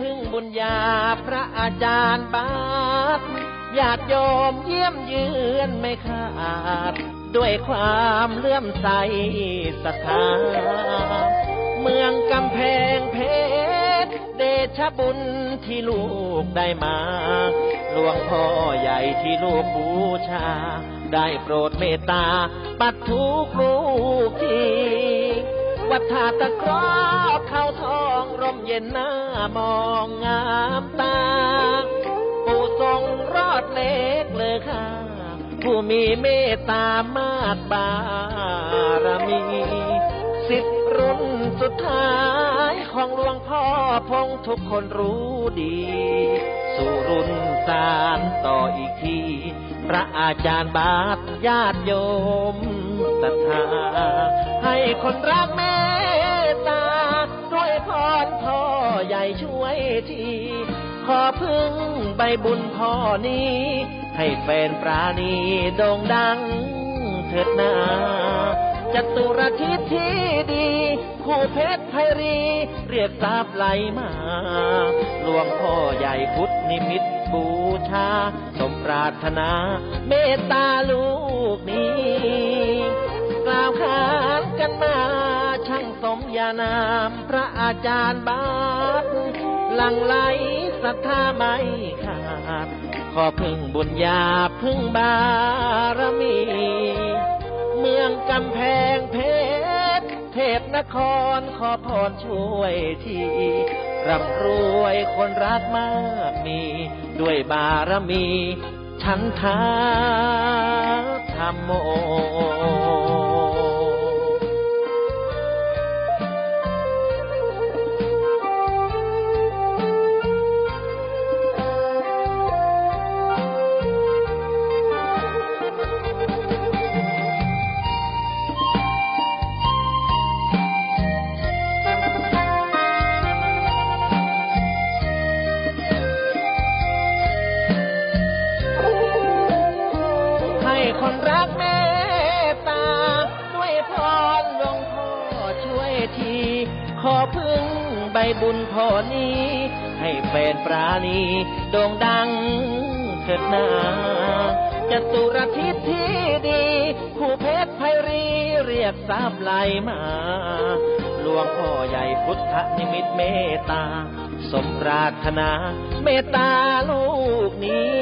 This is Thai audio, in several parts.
พึ่งบุญญาพระอาจารย์บาทญาติโยมเยี่ยมเยือนไม่ขาด ด้วยความเลื่อมใสศรัทธา เมืองกำแพงเพชร เดชบุญที่ลูกได้มา หลวงพ่อใหญ่ที่ลูกบูชา ได้โปรดเมตตา ปัดทุกลูกทีวัดท่าตะเครา เย็นหน้ามองงามตาปู่ทรงรอดเล็กเลยค่ะ ผู้มีเมตตามากบารมี สิทธิรุ่นสุดท้ายของหลวงพ่อพงทุกคนรู้ดี สู่รุ่นสารต่ออีกที พระอาจารย์บาทญาติโยมศรัทธาให้คนรักเม ญ่ช่วยที ขอพึ่งใบบุญพ่อนี้ ให้แฟนปราณีโด่งดังเถิดนาจตุรทิศที่ดี คู่เพชรไพรี เรียกทราบไหลมา หลวงพ่อใหญ่พุทธนิมิตบูชา สมปรารถนา เมตตาลูกนี้ กล่าวขานกันมา ช่างสมญานาม พระอาจารย์บาท หลังไหลศรัทธาไม่ขาด ขอพึ่งบุญญาพึ่งบารมี เมืองกำแพงเพชร เทพนครขอพรช่วยทีร่ำรวยคนรักมากมี ด้วยบารมีฉันทาธรรมโม ที ขอพึ่งใบบุญพ่อนี้ ให้แฟนปราณีโด่งดังเถิดนาจะตุรทิศที่ดีคู่เพชรไพรีเรียกทราบไหลมา หลวงพ่อใหญ่พุทธนิมิตเมตตา สมปรารถนาเมตตาลูกนี้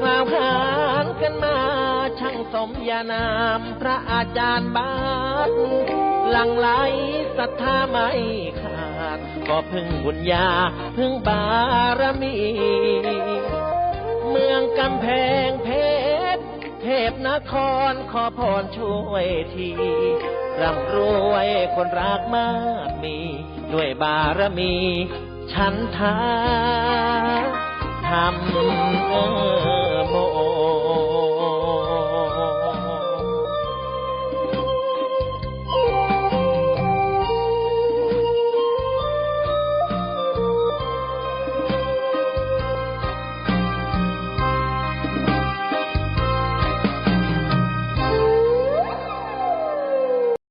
กล่าวขานกันมาช่างสมญานามพระอาจารย์บาท หลังไหลศรัทธาไม่ขาด ก็พึ่งบุญญาพึ่งบารมี เมืองกำแพงเพชร เทพนครขอพรช่วยทีร่ำรวยคนรักมากมี ด้วยบารมีฉันทาทำเออ